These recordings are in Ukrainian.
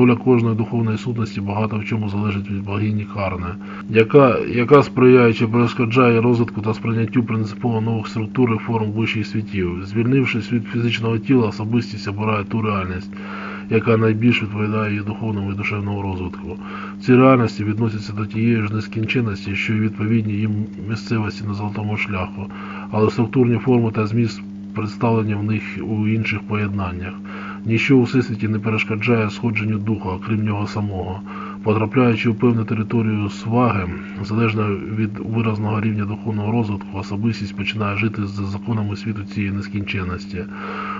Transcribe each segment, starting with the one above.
Доля кожної духовної сутності багато в чому залежить від богині Карне, яка, яка сприяючи перешкоджає розвитку та сприйняттю принципово нових структур і форм вищих світів. Звільнившись від фізичного тіла, особистість обирає ту реальність, яка найбільш відповідає її духовному і душевному розвитку. Ці реальності відносяться до тієї ж нескінченності, що й відповідні їм місцевості на золотому шляху, але структурні форми та зміст представлені в них у інших поєднаннях. Ніщо у всесвіті не перешкоджає сходженню духа, крім нього самого. Потрапляючи у певну територію сваги, залежно від виразного рівня духовного розвитку, особистість починає жити за законами світу цієї нескінченності.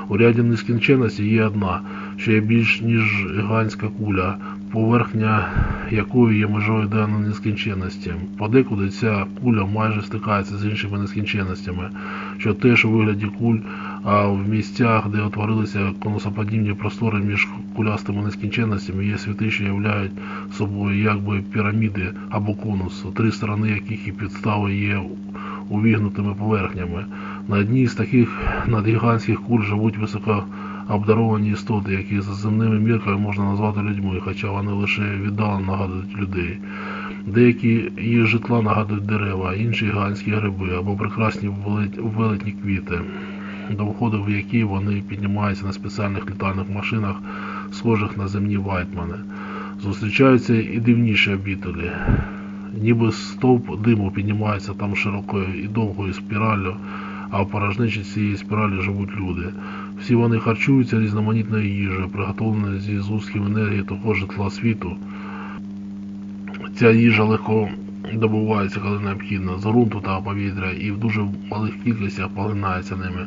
У ряді нескінченності є одна, що є більш ніж гігантська куля, поверхня якої є межою даної нескінченності. Подекуди ця куля майже стикається з іншими нескінченностями, що теж у вигляді куль, а в місцях, де утворилися конусоподібні простори між кулястими нескінченностями, є світи, що являють собою якби піраміди або конус, три сторони яких і підстави є увігнутими поверхнями. На одній з таких надгігантських куль живуть високо обдаровані істоти, які за земними мірками можна назвати людьми, хоча вони лише віддалено нагадують людей. Деякі їх житла нагадують дерева, інші гігантські гриби або прекрасні велетні квіти, до входу в які вони піднімаються на спеціальних літальних машинах, схожих на земні вайтмани. Зустрічаються і дивніші обітелі. Ніби стовп диму піднімається там широкою і довгою спіраллю, а в порожничі цієї спіралі живуть люди. Всі вони харчуються різноманітною їжею, приготовленою зі згустків енергії того житла світу. Ця їжа легко добувається, коли необхідно, з ґрунту та повітря і в дуже малих кількостях поглинається ними.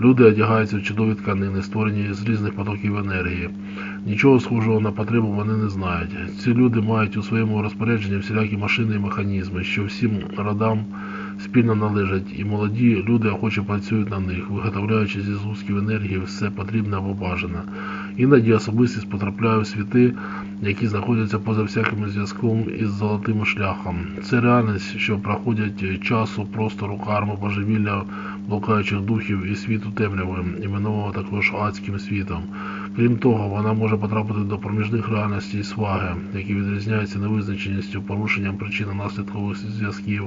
Люди одягаються в чудові тканини, створені з різних потоків енергії. Нічого схожого на потребу вони не знають. Ці люди мають у своєму розпорядженні всілякі машини і механізми, що всім родам спільно належать, і молоді люди охоче працюють на них, виготовляючи зі згустків енергії все потрібне або бажане. Іноді особистість потрапляє у світи, які знаходяться поза всяким зв'язком із золотим шляхом. Це реальність, що проходять часу, простору, карми, божевілля, блукаючих духів і світу темряви, іменованого також адським світом. Крім того, вона може потрапити до проміжних реальностей сваги, які відрізняються невизначеністю, порушенням причинно-наслідкових зв'язків,